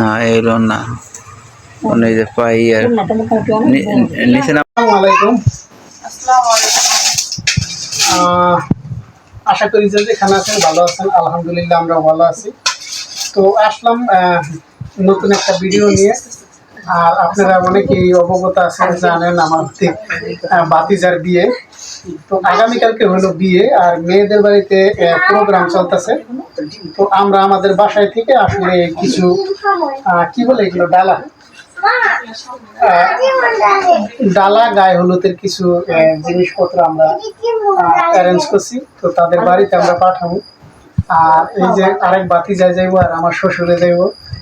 হ্যাঁ এলো না। মানে যে পাই আর নিচে না আশা করি যে যেখানে আছেন ভালো আছেন, আলহামদুলিল্লাহ আমরা ভালো আছি। তো আসলাম নতুন একটা ভিডিও নিয়ে। আর আপনারা অনেকেই অবগত আছেন জানেন আমার বাতিজার বিয়ে। তো আগামীকালকে হলো বিয়ে আর মেয়েদের বাড়িতে প্রোগ্রাম চলতেছে। তো আমরা আমাদের বাসায় থেকে আসলে কিছু কি বলে এগুলো ডালা। ডালা গায়ে হলুদের কিছু জিনিসপত্র আমরা অ্যারেঞ্জ করছি। তো তাদের বাড়িতে আমরা পাঠাবো। আর এই যে আরেক বাতি যায় যাইবো আর আমার শ্বশুরে যাইবো।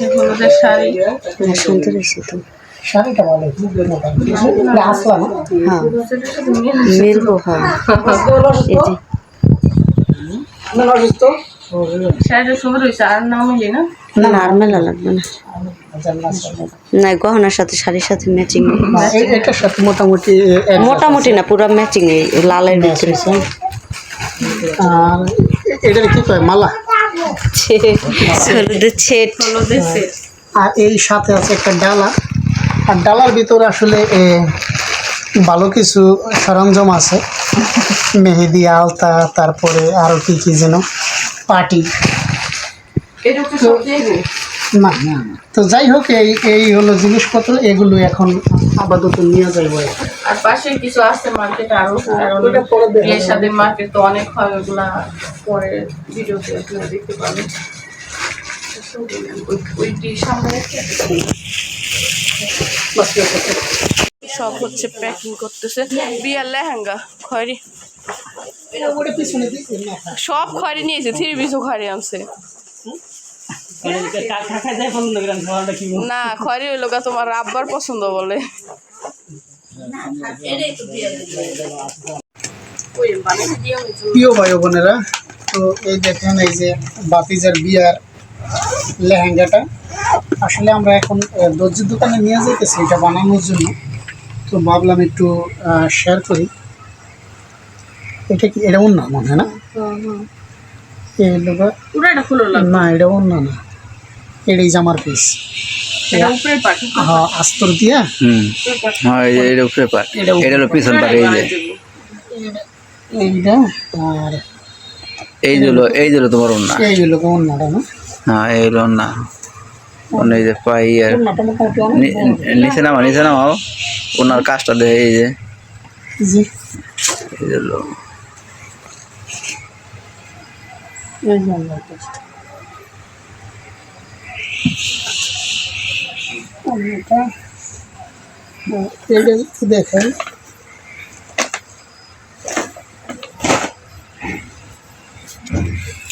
হচ্ছে হলুদের শাড়ি। হ্যাঁ, সুন্দর তো না? হ্যাঁ। মিলবো হ্যাঁ। এই যে। অসুস্থ শাড়িটা সুন্দর হয়েছে আর না? না না আর মেলা লাগবে না। না গহনার সাথে শাড়ির সাথে ম্যাচিং মোটামুটি মোটামুটি না পুরো ম্যাচিং এই লালের ভিতরে। আর এটার কি কয় মালা? হলুদের ছেট। হলুদের সেট আর এই সাথে আছে একটা ডালা। আর ডালার ভিতরে আসলে এ, ভালো কিছু সরঞ্জাম আছে। মেহেদি আলতা তারপরে আরও কি কি যেন পাটি। না তো যাই হোক এই এই হলো জিনিসপত্র এগুলো এখন আপাতত নিয়ে যাইব আর পাশে কিছু আছে মার্কেট আরও কারণ ওটা পরে দেখা বিয়ের সাথে মার্কেট তো অনেক হয় ওগুলা পরে ভিডিওতে আপনারা দেখতে পাবেন। ওইটি সামনে রেখে সব হচ্ছে প্যাকিং করতেছে। বিয়ার লেহেঙ্গা খয়রি। সব খয়রি নিয়েছে থ্রি পিসও খয়রি আনছে। না খয়রি হইল গা তোমার আব্বার পছন্দ বলে। প্রিয় ভাই বোনেরা তো এই দেখেন এই যে বাতিজার বিয়ার লেহেঙ্গাটা। আসলে আমরা এখন দর্জির দোকানে নিয়ে যেতেছি এটা বানানোর জন্য। তো ভাবলাম একটু শেয়ার করি। এটা কি এটা অন্য মনে হয় না? লোক না এটা অন্য না। এটাই জামার পিস হ্যাঁ আস্তর দিয়া। হ্যাঁ এই যে এটা উপরে পাট এটা হলো পিছন পাট এই যে। এইটা আর এই যে হলো এই হলো তোমার অন্য এই লোক অন্যটা না? হ্যাঁ এইগুলো না মানে এই যে পাই আর নিচে নামা নিচে নামাও। ওনার কাজটা দেয় এই যে। জি এই হলো। এই অন্যটা, আহ, এইটা একটু দেখাই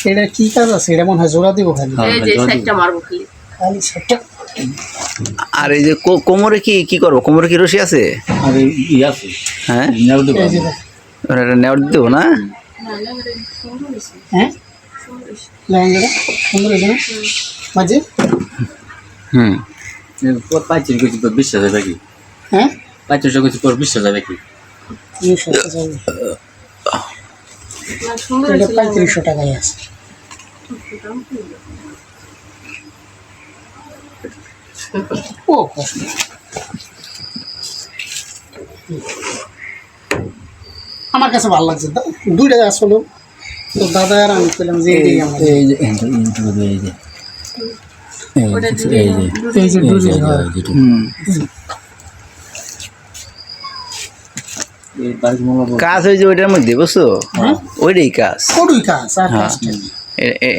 এটা কি কাজ আছে এটা মনে হয় জোড়া দিব খালি এই যে সাইডটা মারবো খালি। খালি আর এই যে কোমরে কি কি করব? কোমরে কি রশি আছে? আর ই হ্যাঁ? নেওয়ার দিব। না? হ্যাঁ? হুম। পাঁচের কিছু পর বিশ্বাস হবে কি হ্যাঁ? পাঁচের কিছু পর বিশ্বাস হবে কি পঁয়ত্রিশশো টাকায় আছে। ও কষ্ট। আমার কাছে ভালো লাগছে। দুইটা আসলে তো দাদা আর আমি পেলাম যে এই যে। এই যে হয় কাজ হয়েছে ওইটার মধ্যে বুঝছ? ওইটাই কাজ। কাজ আর হ্যাঁ।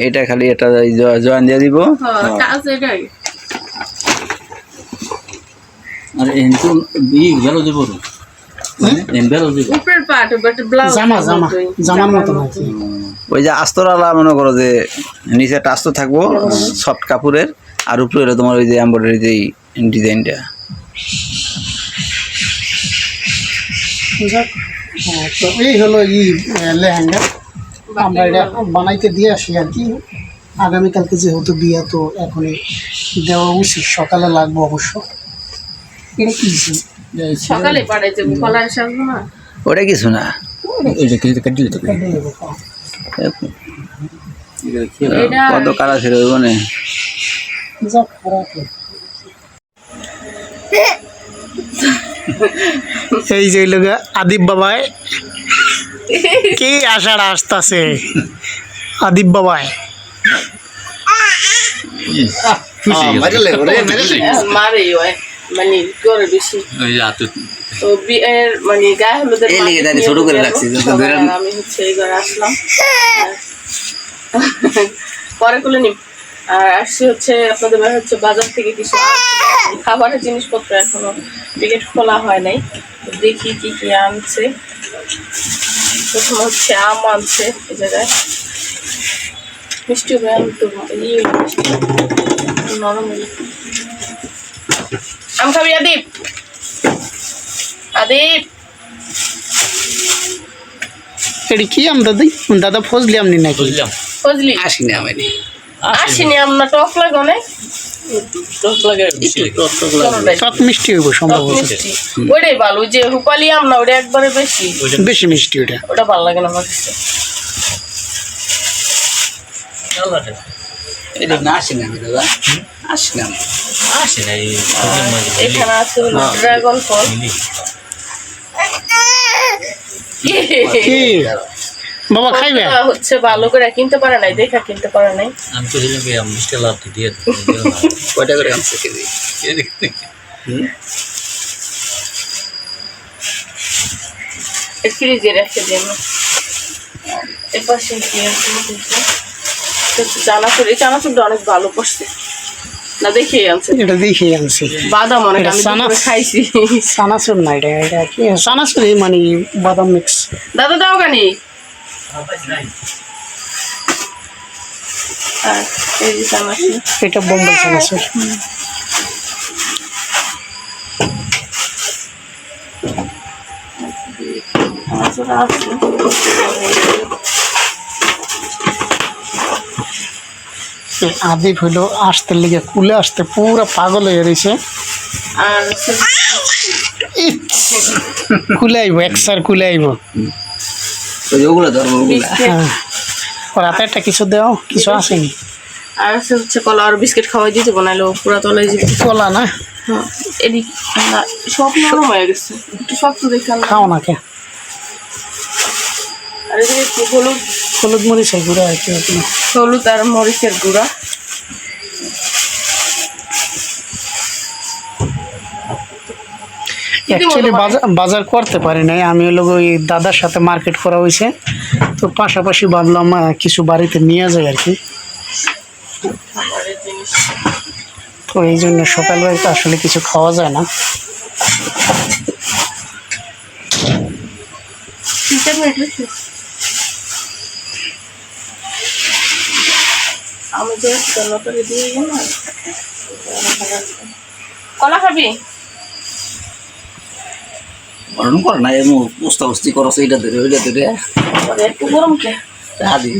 এটা খালি এটা জয়েন দিয়ে দিব। হ্যাঁ। কাজ এটাই। আর গেল ওই যে আস্তরালা মনে করো যে নিচে একটা আস্ত থাকব সফট কাপড়ের। আর উপরে হলো তোমার ওই যে এমব্রয়ডারি যে ডিজাইনটা যাক, হ্যাঁ, তো এই হলো ই আহ, লেহেঙ্গা। আমরা এটা বানাইতে দিয়ে আসি আর কি। আগামীকালকে যেহেতু বিয়ে তো এখনই দেওয়া উচিত। সকালে লাগবে অবশ্য। এটা কি সকালে পাঠাইছে কলার সাজবো না? ওটা কিছু না। এটা কিন্তু কাটি দিতে হ্যাঁ। এটা কত কারা ছিল ওই মানে যাক, খারাপ। এই যে লোক আদিব বাবাই। কি আষাঢ় আসতেছে। আদিব মারে ওই মানে যে মানে ছোট করে রাখছি, আসলাম। পরে খুলে নিম আর আসছি হচ্ছে আপনাদের বাড়ি হচ্ছে বাজার থেকে কিছু খাবারের জিনিসপত্র এখনও টিকিট খোলা হয় নাই। দেখি কি কি আনছে। প্রথম হচ্ছে আম আনছে এই জায়গায়। মিষ্টি তো ইয়ে নরম আম খাবি আদিপ? আদিপ? এটা কি আমরা দিই? দাদা ফজলি আমনি নাকি? ফজলি। আসি না আমি। আসিনি। আপনার টক লাগে অনেক। টক মিষ্টি হইব সম্ভবত। ওইটাই ভালো যে রূপালি ওটা একবারে বেশি। বেশি। মিষ্টি ওটা ওটা ভালো লাগে না আমার কাছে। এখানে আছে ড্রাগন ফল কি? বাবা খাইবে? হচ্ছে ভালো করে কিনতে পারে নাই দেখা কিনতে পারে নাই। আমি তো দিলাম কি আমি মিষ্টি লাভ দিয়ে দিই কয়টা করে আনছে কেজি? ফ্রিজে রেখে দিন। এর পাশে কি আছে চানাচুর এই চানাচুরটা অনেক ভালো পড়ছে না আনছে। এটা দেখে আনছি। বাদাম অনেক আমি খাইছি। চানাচুর না এটা এটা কি? চানাচুর। মানে বাদাম মিক্স দাদা দাও গানি। আর এই যে চানাচুর এটা বোম্বাই চানাচুর চানাচুর আছে। আসতে লেগে কুলে আসতে পুরো পাগল হয়ে রয়েছে। আর কুলে আইব একসার কুলে আইব। ওই যে ওগুলো ধরবো ওগুলো। বিস্কিট। হ্যাঁ। একটা কিছু দেও কিছু আসেনি? আর আছে হচ্ছে কলা আর বিস্কিট খাওয়াই দিতে বানাইলো পুরা তলায় যে কলা না? হ্যাঁ, এদিক না, সব নরম হয়ে গেছে। একটু শক্ত দেখে আনলাম। খাও না কে? আর হলুদ। হলুদ মরিচ গুঁড়ো আর কি। হলুদ আর মরিচের গুঁড়া। অ্যাকচুয়ালি বাজার বাজার করতে পারি নাই। আমি হলো ওই দাদার সাথে মার্কেট করা হয়েছে। তো পাশাপাশি ভাবলাম কিছু বাড়িতে নিয়ে যাই আর কি। তো এই জন্য সকালবেলা তো আসলে কিছু খাওয়া যায় না। কলা খাবি? গরম কর না এমন উস্তা উস্তি করো এইটা ধরে ওইটা ধরে। একটু গরম কে? আদি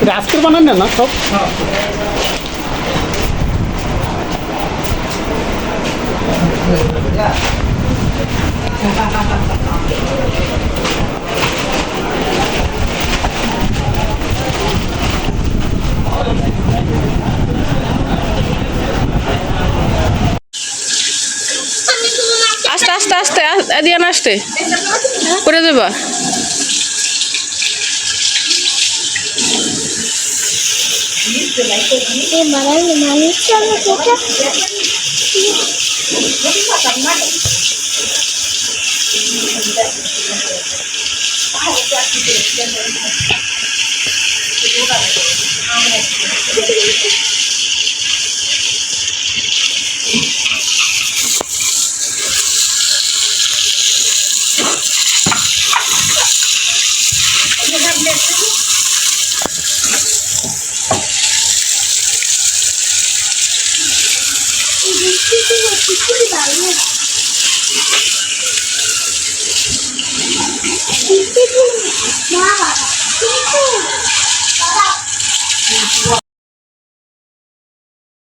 এটা আজকের বানান না সব? আস্তে আস্তে আস্তে না আসতে। করে দেবা। Gracias.